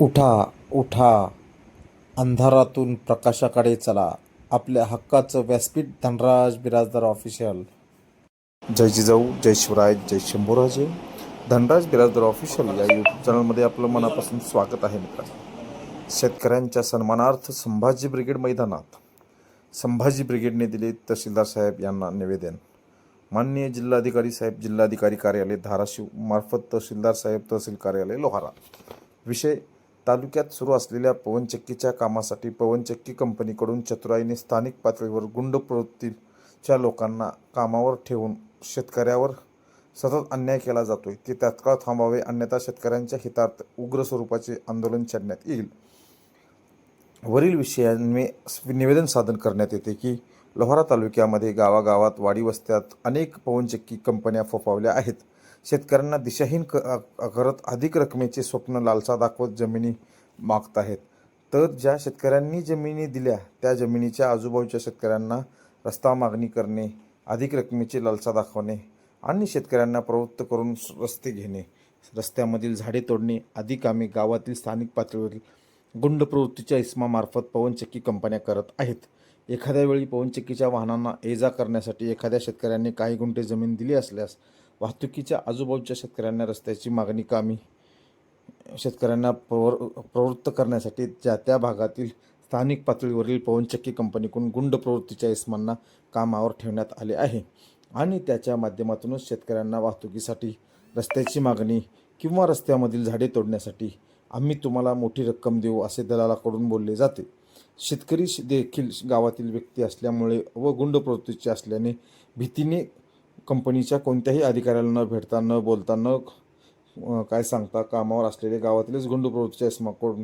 उठा उठा. अंधारातून प्रकाशाकडे चला. आपल्या हक्काचं व्यासपीठ धनराज बिराजदार ऑफिशियल जय जिजाऊ जय शिवराय जय शंभूराजे. धनराज बिराजदार ऑफिशियल या यूट्यूब चॅनलमध्ये आपलं मनापासून स्वागत आहे मित्रांनो. शेतकऱ्यांच्या सन्मानार्थ संभाजी ब्रिगेड मैदानात. संभाजी ब्रिगेडने दिले तहसीलदार साहेब यांना निवेदन. माननीय जिल्हाधिकारी साहेब जिल्हाधिकारी कार्यालय धाराशिव मार्फत तहसीलदार साहेब तहसील कार्यालय लोहारा. विषय तालुक्यात सुरू असलेल्या पवनचक्कीच्या कामासाठी पवनचक्की कंपनीकडून चतुराईने स्थानिक पातळीवर गुंड प्रवृत्तीच्या लोकांना कामावर ठेवून शेतकऱ्यावर सतत अन्याय केला जातोय. ते तात्काळ थांबावे अन्यथा शेतकऱ्यांच्या हितार्थ उग्र स्वरूपाचे आंदोलन छेडण्यात येईल. वरील विषयांमे निवेदन सादर करण्यात येते की लोहारा तालुक्यामध्ये गावागावात वाडी वस्त्यात अनेक पवनचक्की कंपन्या फोफावल्या आहेत. शेतकऱ्यांना दिशाहीन क करत अधिक रकमेचे स्वप्न लालसा दाखवत जमिनी मागत आहेत तर ज्या शेतकऱ्यांनी जमिनी दिल्या त्या जमिनीच्या आजूबाजूच्या शेतकऱ्यांना रस्ता मागणी करणे अधिक रकमेची लालसा दाखवणे आणि शेतकऱ्यांना प्रवृत्त करून रस्ते घेणे रस्त्यामधील झाडे तोडणे आदी कामे गावातील स्थानिक पातळीवरील गुंड प्रवृत्तीच्या इस्मामार्फत पवनचक्की कंपन्या करत आहेत. एखाद्या वेळी पवनचक्कीच्या वाहनांना ये जा करण्यासाठी एखाद्या शेतकऱ्यांनी काही गुंठे जमीन दिली असल्यास वाहतुकीच्या आजूबाजूच्या शेतकऱ्यांना रस्त्याची मागणी कामी. शेतकऱ्यांना प्रवर प्रवृत्त करण्यासाठी ज्या त्या भागातील स्थानिक पातळीवरील पवनचक्की कंपनीकडून गुंड प्रवृत्तीच्या इस्मांना कामावर ठेवण्यात आले आहे. आणि त्याच्या माध्यमातूनच शेतकऱ्यांना वाहतुकीसाठी रस्त्याची मागणी किंवा रस्त्यामधील झाडे तोडण्यासाठी आम्ही तुम्हाला मोठी रक्कम देऊ असे दलालाकडून बोलले जाते. शेतकरी श- देखील गावातील व्यक्ती असल्यामुळे व गुंड प्रवृत्तीचे असल्याने भीतीने कंपनीच्या कोणत्याही अधिकाऱ्याला न भेटता न बोलता न काय सांगता कामावर असलेले गावातीलच गुंड प्रवृत्तीच्या इस्माकडून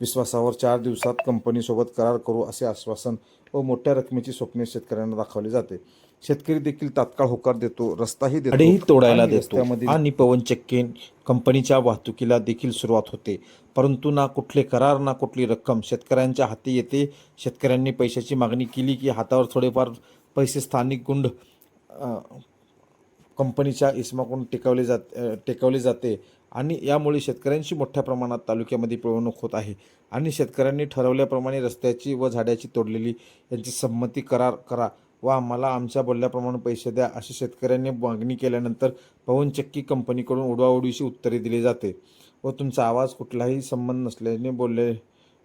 विश्वासावर चार दिवसात कंपनीसोबत करार करू असे आश्वासन व मोठ्या रकमेची स्वप्ने शेतकऱ्यांना दाखवली जाते. शेतकरी देखील तात्काळ होकार देतो रस्ताही देतो तोडायला देतो. आणि पवनचक्की कंपनीच्या वाहतुकीला देखील सुरुवात होते. परंतु ना कुठले करार ना कुठली रक्कम शेतकऱ्यांच्या हाती येते. शेतकऱ्यांनी पैशाची मागणी केली की हातावर थोडेफार पैसे स्थानिक गुंड कंपनीच्या इस्माकडून टिकवले जात टिकवले टेकवले जाते. आणि यामुळे शेतकऱ्यांशी मोठ्या प्रमाणात तालुक्यामध्ये पिळवणूक होत आहे. आणि शेतकऱ्यांनी ठरवल्याप्रमाणे रस्त्याची व झाडाची तोडलेली यांची संमती करार करा व आम्हाला आमच्या बोलल्याप्रमाणे पैसे द्या अशी शेतकऱ्यांनी मागणी केल्यानंतर पवनचक्की कंपनीकडून उडवाउडीशी उत्तरे दिली जाते व तुमचा आवाज कुठलाही संबंध नसल्याने बोलले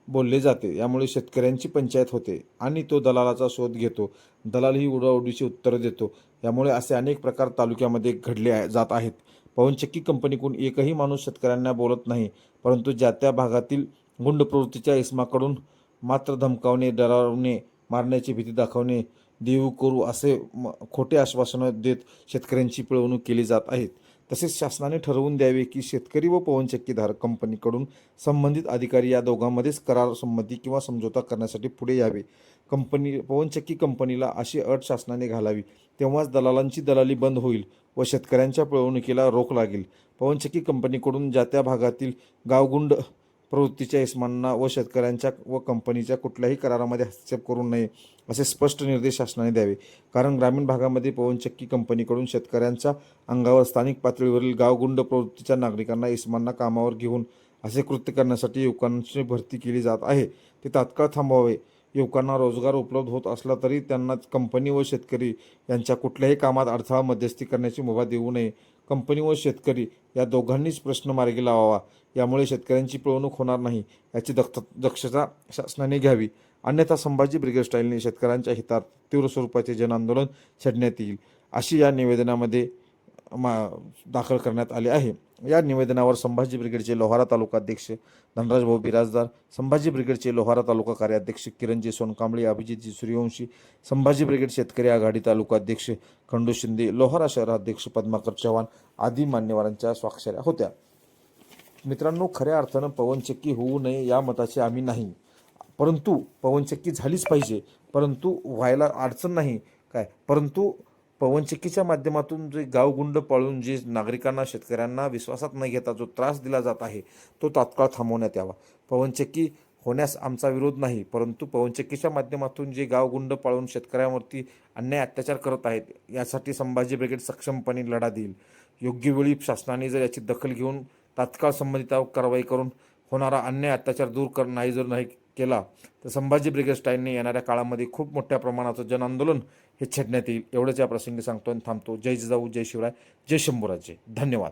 बोलले जाते. यामुळे शेतकऱ्यांची पंचायत होते आणि तो दलालाचा शोध घेतो. दलाल ही उडवाउडवीची उत्तरं देतो. यामुळे असे अनेक प्रकार तालुक्यामध्ये घडले जात आहेत. पवनचक्की कंपनीकडून एकही माणूस शेतकऱ्यांना बोलत नाही परंतु ज्या त्या भागातील गुंड प्रवृत्तीच्या इस्माकडून मात्र धमकावणे डरावणे मारण्याची भीती दाखवणे देऊ करू असे म- खोटे आश्वासनं देत शेतकऱ्यांची पिळवणूक केली जात आहेत. तसेच शासनाने ठरवून द्यावे की शेतकरी व पवनचक्कीधारक कंपनीकडून संबंधित अधिकारी या दोघांमध्येच करार संमती किंवा समझोता करण्यासाठी पुढे यावे. कंपनी पवनचक्की कंपनीला अशी अट शासनाने घालावी तेव्हाच दलालांची दलाली बंद होईल व शेतकऱ्यांच्या पिळवणुकीला रोख लागेल. पवनचक्की कंपनीकडून ज्या त्या भागातील गावगुंड प्रवृत्तीच्या इस्मांना व शेतकऱ्यांच्या व कंपनीच्या कुठल्याही करारामध्ये हस्तक्षेप करू नये असे स्पष्ट निर्देश शासनाने द्यावे. कारण ग्रामीण भागामध्ये पवनचक्की कंपनीकडून शेतकऱ्यांच्या अंगावर स्थानिक पातळीवरील गावगुंड प्रवृत्तीच्या नागरिकांना इसमांना कामावर घेऊन असे कृत्य करण्यासाठी युवकांची भरती केली जात आहे. ते तात्काळ थांबवावे. युवकांना रोजगार उपलब्ध होत असला तरी त्यांना कंपनी व शेतकरी यांच्या कुठल्याही कामात अडथळा मध्यस्थी करण्याची मुभा देऊ नये. कंपनी व शेतकरी या दोघांनीच प्रश्न मार्गी लावावा. यामुळे शेतकऱ्यांची पिळवणूक होणार नाही याची दक्ष दक्षता शासनाने घ्यावी. अन्यथा संभाजी ब्रिगेड स्टाईलने शेतकऱ्यांच्या हितात तीव्र स्वरूपाचे जनआंदोलन छेडण्यात येईल. अशी या निवेदनामध्ये मा दाखल करण्यात आले आहे. या निवेदनावर संभाजी ब्रिगेडचे लोहारा तालुका अध्यक्ष धनराज भाऊ बिराजदार संभाजी ब्रिगेडचे लोहारा तालुका कार्याध्यक्ष किरणजी सोनकांबळे अभिजितजी सूर्यवंशी संभाजी ब्रिगेड शेतकरी आघाडी तालुका अध्यक्ष खंडू शिंदे लोहारा शहराध्यक्ष पद्माकर चव्हाण आदी मान्यवरांच्या स्वाक्षऱ्या होत्या. मित्रांनो खऱ्या अर्थानं पवनचक्की होऊ नये या मताचे आम्ही नाही. परंतु पवनचक्की झालीच पाहिजे. परंतु व्हायला अडचण नाही. काय? परंतु पवनचक्कीच्या माध्यमातून जे गावगुंड पळून जे नागरिकांना शेतकऱ्यांना विश्वासात न घेता जो त्रास दिला जात आहे तो तात्काळ थांबवण्यात यावा. पवनचक्की होण्यास आमचा विरोध नाही परंतु पवनचक्कीच्या माध्यमातून जे गावगुंड पाळून शेतकऱ्यांवरती अन्याय अत्याचार करत आहेत यासाठी संभाजी ब्रिगेड सक्षमपणे लढा देईल. योग्य वेळी शासनाने जर याची दखल घेऊन तात्काळ संबंधित कारवाई करून होणारा अन्याय अत्याचार दूर कर नाही जर नाही केला. तर संभाजी ब्रिगेड स्टाईलने येणाऱ्या काळामध्ये खूप मोठ्या प्रमाणाचं जनआंदोलन हे छेडण्यात येईल एवढंच या प्रसंगी सांगतो आणि थांबतो. जय जिजाऊ जय शिवराय जय शंभूराजे. धन्यवाद.